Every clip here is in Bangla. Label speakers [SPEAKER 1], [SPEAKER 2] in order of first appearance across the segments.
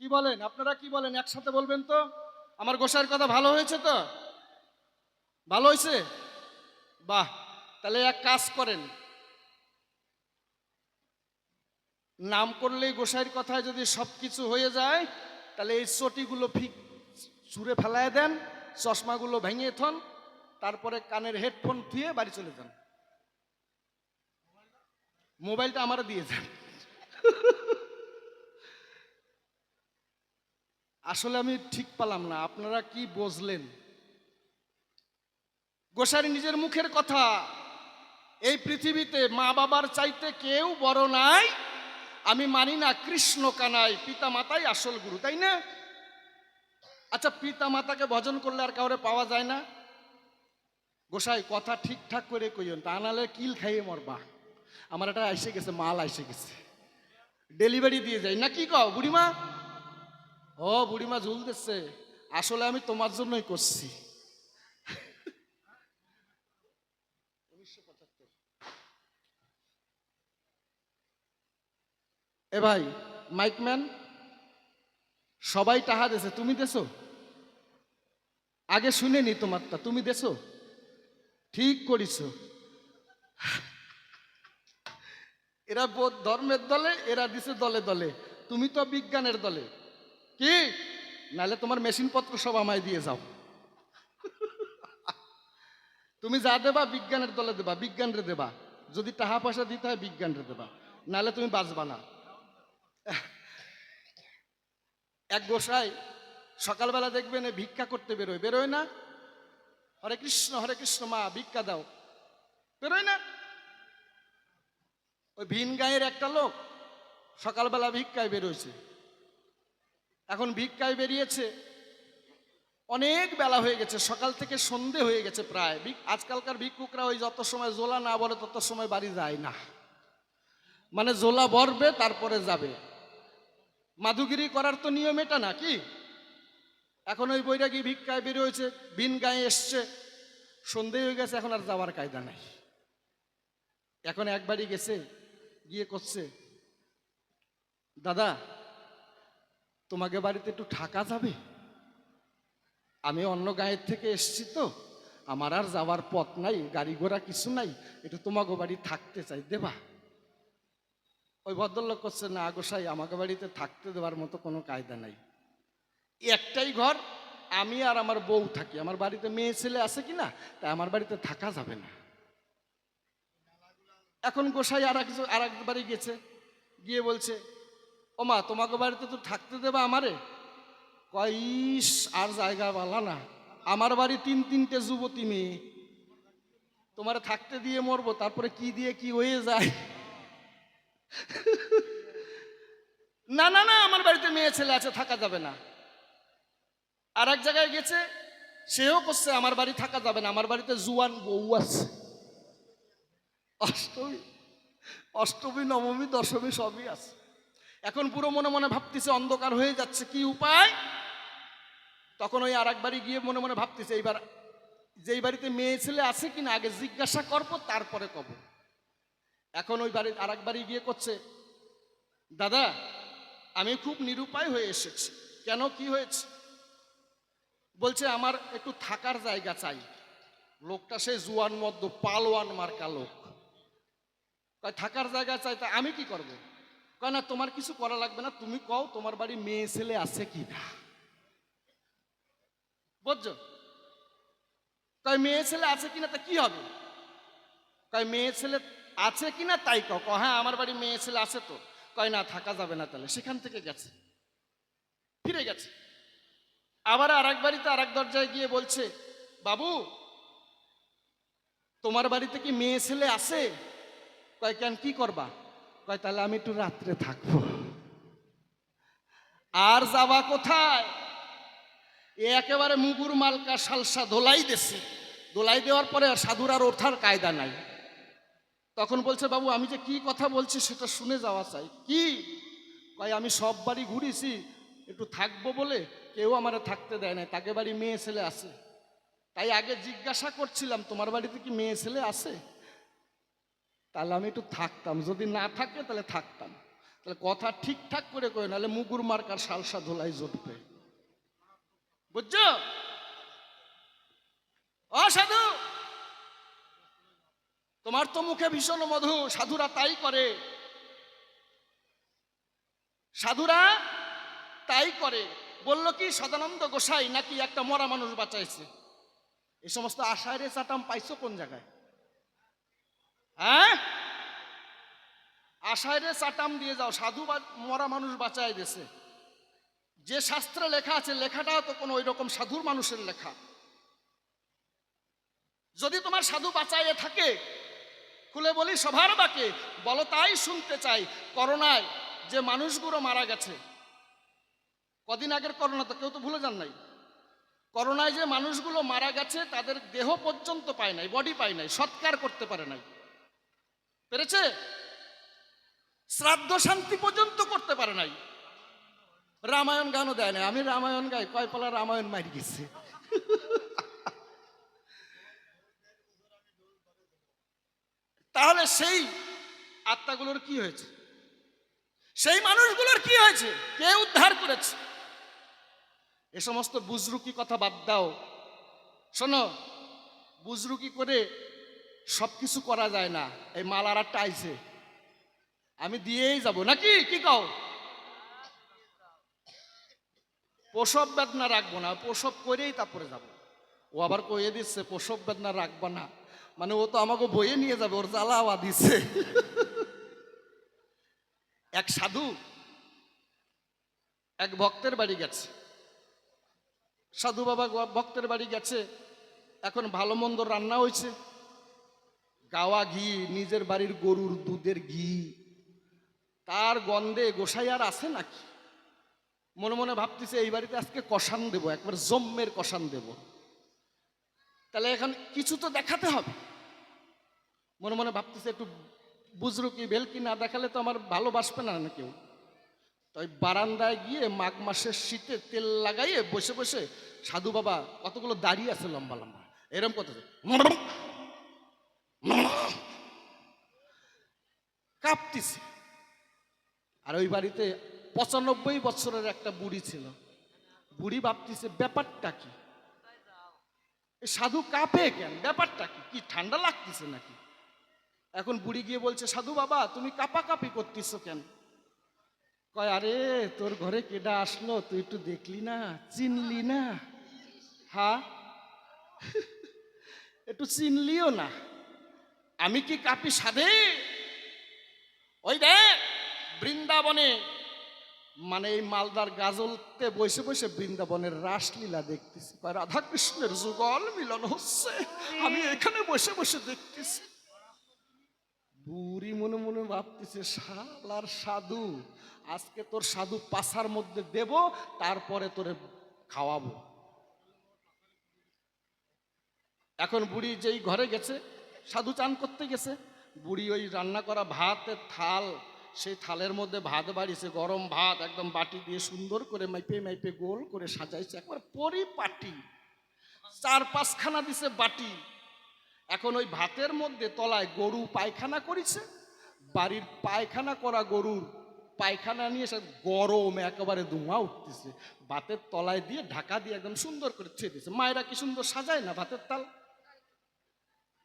[SPEAKER 1] কি বলেন? আপনারা কি বলেন? একসাথে বলবেন তো? আমার গোসাইয়ের কথা ভালো হয়েছে তো? ভালো হয়েছে? বাহ, তাহলে এক কাজ করেন। নাম করলেই গোসাইয়ের কথায় যদি সব কিছু হয়ে যায়, তাহলে এই চটিগুলো ফিক ছুঁড়ে ফেলায় দেন, চশমাগুলো ভেঙে থন, তারপরে কানের হেডফোন থুয়ে বাড়ি চলে যান। মোবাইলটা আমার দিয়ে যান আসলে আমি ঠিক পালাম না, আপনারা কি বুঝলেন? গোসারি নিজের মুখের কথা, এই পৃথিবীতে মা বাবার চাইতে কেউ বড় নাই, আমি মানি না কৃষ্ণ কানাই পিতা মাতাই আসল গুরু, তাই না? আচ্ছা পিতা মাতাকে ভজন করলে আর কাউরে পাওয়া যায় না? গোসাই, কথা ঠিকঠাক করে কইন তা নাহলে কিল খাইয়ে মরবা। আমার একটা আইসে গেছে, মাল আইসে গেছে। ডেলিভারি দিয়ে যাই, না কি কও, বুড়িমা? ও বুড়িমা ঝুল দিচ্ছে আসলে আমি তোমার জন্যই করছি। এ ভাই মাইকম্যান সবাই টাহা দেছে, তুমি দেছো? আগে শুনেনি তোমারটা, তুমি দেছো? ঠিক করিস এরা ধর্মের দলে, এরা দিছে দলে দলে। তুমি তো বিজ্ঞানের দলে। কি? নালে তোমার মেশিনপত্র সব আমায় দিয়ে যাও। তুমি যা দেবা বিজ্ঞানের দলে দেবা, বিজ্ঞানরে দেবা। যদি টাকা পয়সা দিতে হয় বিজ্ঞানরে দেবা। নালে তুমি বাঁচবা না। এক গোসাই সকালবেলা দেখবেন ভিক্ষা করতে বেরোয়। বেরোয় না? হরে কৃষ্ণ হরে কৃষ্ণ মা, ভিক্ষা দাও। বেরোয় না? ওই ভিন গাঁয়ের একটা লোক সকালবেলা ভিক্ষায় বেরোয়ছে। এখন ভিক্ষায় বেরিয়েছে। অনেক বেলা হয়ে গেছে, সকাল থেকে সন্ধে হয়ে গেছে প্রায়। আজকালকার ভিক্ষুকরা ওই যত সময় জোলা না বলে তত সময় বাড়ি যায় না। মানে জোলা বরবে, তারপরে যাবে। মাধুগিরি করার তো নিয়ম এটা না কি? এখন ওই বৈরাগী ভিক্ষায় বেরোয়েছে বিন গায়ে এসছে। সন্ধে হয়ে গেছে, এখন আর যাওয়ার কায়দা নাই। এখন একবারই গেছে, গিয়ে করছে। দাদা তোমাকে বাড়িতে একটু থাকা যাবে? আমি অন্য গাঁয়ের থেকে এসছি তো। আমার আর যাওয়ার পথ নাই, গাড়ি ঘোড়া কিছু নাই। একটু তোমাকে বাড়ি থাকতে চাই, দেবা? ওই ভদ্রলোক করছে, না গোসাই আমাকে বাড়িতে থাকতে দেওয়ার মতো কোনো কায়দা নাই। একটাই ঘর, আমি আর আমার বউ থাকি। আমার বাড়িতে মেয়ে ছেলে আছে কি না, তাই আমার বাড়িতে থাকা যাবে না। এখন গোসাই আর এক আর এক বাড়ি গেছে। গিয়ে বলছে ও মা, তোমাকে বাড়িতে তো থাকতে দেবে আমারে? কইস আর জায়গা বালা না। আমার বাড়ি তিন তিনটে যুবতী মেয়ে। তোমার থাকতে দিয়ে মরবো, তারপরে কি দিয়ে কি হয়ে যায়? না না না, আমার বাড়িতে মেয়ে ছেলে আছে, থাকা যাবে না। আর এক জায়গায় গেছে, সেও করছে, আমার বাড়ি থাকা যাবে না, আমার বাড়িতে জুয়ান বউ আছে। অষ্টমী অষ্টমী, নবমী, দশমী সবই আছে। এখন পুরো মনে মনে ভাবতেছে, অন্ধকার হয়ে যাচ্ছে, কি উপায়? তখন ওই আর বাড়ি গিয়ে মনে মনে ভাবতেছে, এইবার যেই বাড়িতে মেয়ে ছেলে আছে কিনা, আগে জিজ্ঞাসা করব, তারপরে কব। এখন ওই বাড়ি আর একবারই গিয়ে করছে, দাদা, আমি খুব নিরুপায় হয়ে এসেছি। কেন, কি হয়েছে? বলছে, আমার একটু থাকার জায়গা চাই। লোকটা সে জুয়ান মদ্য, পালোয়ান মার্কা লোক। থাকার জায়গা চাই, তা আমি কি করব? কয় না তোমার কিছু করা লাগবে না, তুমি কও তোমার বাড়ি মেয়ে ছেলে আছে কি না বুঝছ? কয় মেয়ে ছেলে আছে কিনা, তা কি হবে? কয়, মেয়ে ছেলে আছে কিনা, তাই কও। কয় হ্যাঁ আমার বাড়ি মেয়ে ছেলে আছে তো। কয়, না, থাকা যাবে না তাহলে। সেখান থেকে গেছে। ফিরে গেছে। আবার আর এক বাড়িতে আর এক দরজায় গিয়ে বলছে, বাবু, তোমার বাড়িতে কি মেয়ে ছেলে আছে? কয়, কেন, কি করবা? কয়, তাহলে আমি একটু রাত্রে থাকব। আর যাবা কোথায়? এ একেবারে মুগুর মালকা সালসা দোলাই দেছে দোলাই দেওয়ার পরে সাধুর আর ওঠার কায়দা নাই। তখন বলছে, বাবু, আমি যে কি কথা বলছি সেটা শুনে যাওয়া চাই। কি? কয়, আমি সব বাড়ি ঘুরেছি, একটু থাকব বলে কেউ আমার থাকতে দেয় না তাকে বাড়ি মেয়ে ছেলে আছে। তাই আগে জিজ্ঞাসা করছিলাম, তোমার বাড়িতে কি মেয়ে ছেলে আছে? তাহলে আমি একটু থাকতাম। যদি না থাকে তাহলে থাকতাম। তাহলে কথা ঠিকঠাক করে কই নাহলে মুগুর মার্কার সালসা ধোলাই জুটবে। বুঝছ? ও সাধু! তোমার তো মুখে ভীষণ মধু। সাধুরা তাই করে। সাধুরা তাই করে। বলল কি, সদানন্দ গোসাই নাকি একটা মরা মানুষ বাঁচাইছে? এই সমস্ত আশায় রে চাটাম পাইছো কোন জায়গায়? হ্যাঁ? আশায় চাটাম দিয়ে যাও, সাধু মরা মানুষ বাঁচায় দেশে যে শাস্ত্রে লেখা আছে, লেখাটাও তো কোনো ওই রকম সাধুর মানুষের লেখা। যদি তোমার সাধু বাঁচাইয়ে থাকে, খুলে বলি সবার বাকে, বলো তাই শুনতে চাই, করোনায় যে মানুষগুলো মারা গেছে। কদিন আগের করোনা তো কেউ তো ভুলে যান নাই। করোনায় যে মানুষগুলো মারা গেছে, তাদের দেহ পর্যন্ত পায় নাই বডি পায় নাই, সৎকার করতে পারে নাই। পেরেছে? শ্রাদ্ধ শান্তি পর্যন্ত করতে পারে নাই। রামায়ণ গানও দেয় না আমি রামায়ণ গাই, কয়পালা রামায়ণ মারি গেছে। তাহলে সেই আত্মাগুলোর কি হয়েছে? সেই মানুষগুলোর কি হয়েছে? কে উদ্ধার করেছে? এ সমস্ত বুজরুকি কথা বাদ দাও। শোনো, বুজরুকি করে সব কিছু করা যায় না। এই মাল আর একটা আইছে। আমি দিয়েই যাব। নাকি? কি কও? প্রসব বেদনা রাখব না। প্রসব করেই তারপরে যাব। ও আবার কয়ে দিচ্ছে, প্রসব বেদনা রাখব না। মানে ও তো আমাকে বইয়ে নিয়ে যাবে। ওর জ্বালাওয়া দিছে। এক সাধু এক ভক্তের বাড়ি গেছে। সাধু বাবা ভক্তের বাড়ি গেছে। এখন ভালো মন্দ রান্না হয়েছে গাওয়া ঘি, নিজের বাড়ির গরুর দুধের ঘি। তার গন্ধে গোসাই আর আছে নাকি? মনে মনে ভাবতেছে, এই বাড়িতে আজকে কষান দেবো, একবার জম্মের কষান দেব। তাহলে এখন কিছু তো দেখাতে হবে। মনে মনে ভাবতেছে, একটু বুঝরু কি বেলকি না দেখালে তো আমার ভালোবাসবে না না কেউ? তাই বারান্দায় গিয়ে মাঘ মাসের শীতে তেল লাগাইয়ে বসে বসে সাধু বাবা কতগুলো দাঁড়িয়ে আছে লম্বা লম্বা, এরম কত কাঁপতিছে আর ওই বাড়িতে পঁচানব্বই বছরের একটা বুড়ি ছিল। বুড়ি ভাবতিছে, ব্যাপারটা কি? সাধু কাঁপে কেন? ব্যাপারটা কি? কি ঠান্ডা লাগতেছে নাকি? এখন বুড়ি গিয়ে বলছে, সাধু বাবা, তুমি কাপা করতেছো কেন? কয়, আরে, তোর ঘরে কেডা আসলো? তুই একটু দেখলি না? চিনলি না? হ্যাঁ একটু চিনলিও না। আমি কি কাপি সাধে? ওই দেখ, বৃন্দাবনে মানে এই মালদার গাজলতে বসে বসে বৃন্দাবনের রাসলীলা দেখতেছি। রাধা কৃষ্ণের যুগল মিলন হচ্ছে, আমি এখানে বসে বসে দেখতেছি। বুড়ি মনে মনে ভাবতেছে, শালার সাধু, আজকে তোর সাধু পাশার মধ্যে দেব, তারপরে তোরে খাওয়াবো। এখন বুড়ি যেই ঘরে গেছে, সাধু চান করতে গেছে বুড়ি ওই রান্না করা ভাতের থাল, সেই থালের মধ্যে ভাত বাড়িছে গরম ভাত একদম বাটি দিয়ে সুন্দর করে মাইপে মাইপে গোল করে সাজাইছে, একবার পরিপাটি। চার পাঁচখানা দিছে বাটি। এখন ওই ভাতের মধ্যে তলায় গরু পায়খানা করেছে, বাড়ির পায়খানা করা গরুর পায়খানা নিয়ে সে গরম একেবারে ধোঁয়া উঠতেছে। ভাতের তলায় দিয়ে ঢাকা দিয়ে একদম সুন্দর করে থুয়ে দিয়েছে মায়েরা কি সুন্দর সাজায় না ভাতের তাল?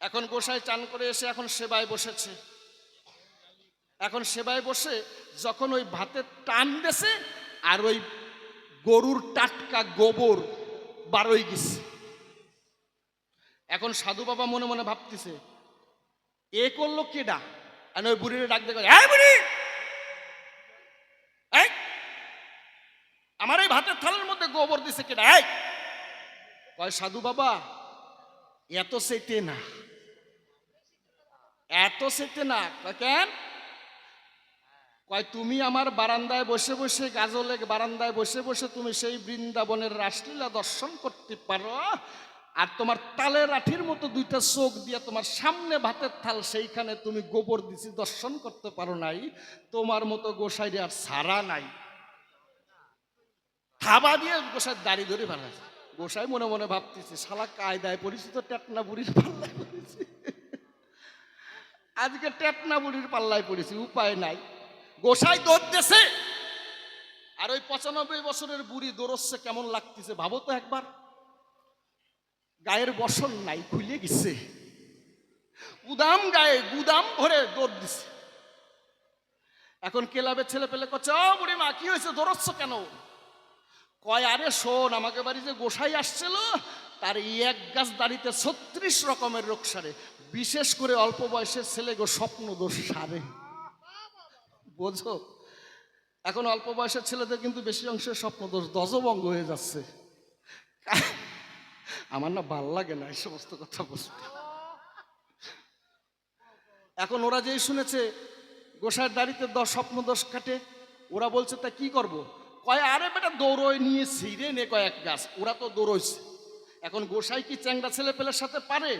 [SPEAKER 1] এখন গোসাই চান করে এসে এখন সেবায় বসেছে। এখন সেবায় বসে যখন ওই ভাতের টান দেছে আর ওই গরুর টাটকা গোবর বারোই গেছে। এখন সাধু বাবা মনে মনে ভাবতেছে, এ করল কেডা? আর ওই বুড়ির ডাক দেখো হ্যাঁ বুড়ি! আমার এই ভাতের থালের মধ্যে গোবর দিছে কেডা? কয়, সাধু বাবা এত সেটে না। এত সেটে না। কেন? কয়, তুমি আমার বারান্দায় বসে বসে গাজলে, বারান্দায় বসে বসে তুমি সেই বৃন্দাবনের রাসলীলা দর্শন করতে পারো, আর তোমার তালের আঠির মতো দুইটা চোখ দিয়ে তোমার সামনে ভাতের থাল, সেইখানে তুমি গোবর দিছি, দর্শন করতে পারো নাই। তোমার মতো গোসাইরে আর সারা নাই। থাবা দিয়ে গোসাই দাড়ি ধরে ফেলাছে। গোসাই মনে মনে ভাবতেছে, শালা কায়দায় পড়েছি তো টেটনা বুড়ির পাল্লায় পড়েছি। আজকে টেটনা বুড়ির পাল্লায় পড়েছি, উপায় নাই। গোসাই দৌড় দেশে আর ওই পঁচানব্বই বছরের বুড়ি দৌড়চ্ছে, কেমন লাগতেছে ভাবো তো একবার। গায়ের বসন নাই, খুলে গেছে। গুদাম গায়ে গুদাম ভরে দৌড় দিছে। এখন ক্লাবের ছেলে পেলে করছে ও বুড়ি মা কি হয়েছে? দৌড়চ্ছ কেন? কয়, আরে শোন, আমাকে বাড়ি যে গোসাই আসছিল, তার এই এক গাছ দাড়িতে ছত্রিশ রকমের রোগ সারে। বিশেষ করে অল্প বয়সের ছেলে গো, স্বপ্ন দোষ সারে। বোঝো? এখন অল্প বয়সের ছেলেদের কিন্তু বেশি অংশের স্বপ্ন দোষ দজভঙ্গ হয়ে যাচ্ছে। আমার না ভালো লাগে না এই সমস্ত কথা বলতে। এখন ওরা যেই শুনেছে, গোসাইয়ের দাড়িতে দশ স্বপ্ন দোষ কাটে, ওরা বলছে, তা কি করব? কয়, আরে বেটা দৌড়ই নিয়ে ছিঁড়ে নে কয়েক গাছ। ওরা তো দৌড়ইছে। এখন গোসাই কি চ্যাংরা ছেলে পেলের সাথে পারে?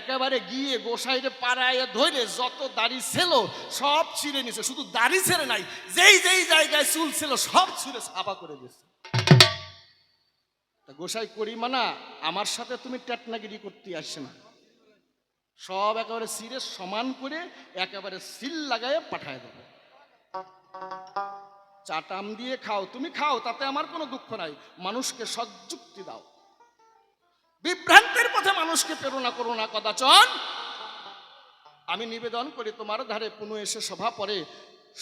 [SPEAKER 1] একেবারে গিয়ে গোসাইরে পাড়ায় ধরে যত দাড়ি ছিল সব ছিঁড়ে নিছে। শুধু দাড়ি ছেড়ে নাই, যেই যেই জায়গায় চুল ছিল সব ছিঁড়ে সাফা করে দিয়েছে। গোসাই করি মানা, আমার সাথে তুমি ট্যাটনাগিরি করতে আসছে না। সব একেবারে সিরে সমান করে একেবারে সিল লাগায় পাঠায় দেবো। চাটাম দিয়ে খাও, তুমি খাও, তাতে আমার কোনো দুঃখ নাই। মানুষকে সযুক্তি দাও। বিভ্রান্তের পথে মানুষকে প্রেরণা করো না কদাচন। আমি নিবেদন করি, তোমার ধারে পুনঃ এসে সভা পরে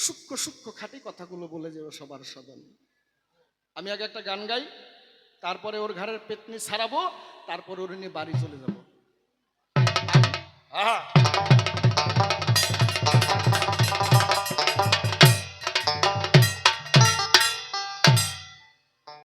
[SPEAKER 1] সূক্ষ্ম সূক্ষ্ম খাঁটি কথাগুলো বলে যাবে সবার সদন। আমি আগে একটা গান গাই, তারপরে ওর ঘরের পেতনি ছাড়াবো তারপরে ওর নিয়ে বাড়ি চলে যাব। আহা!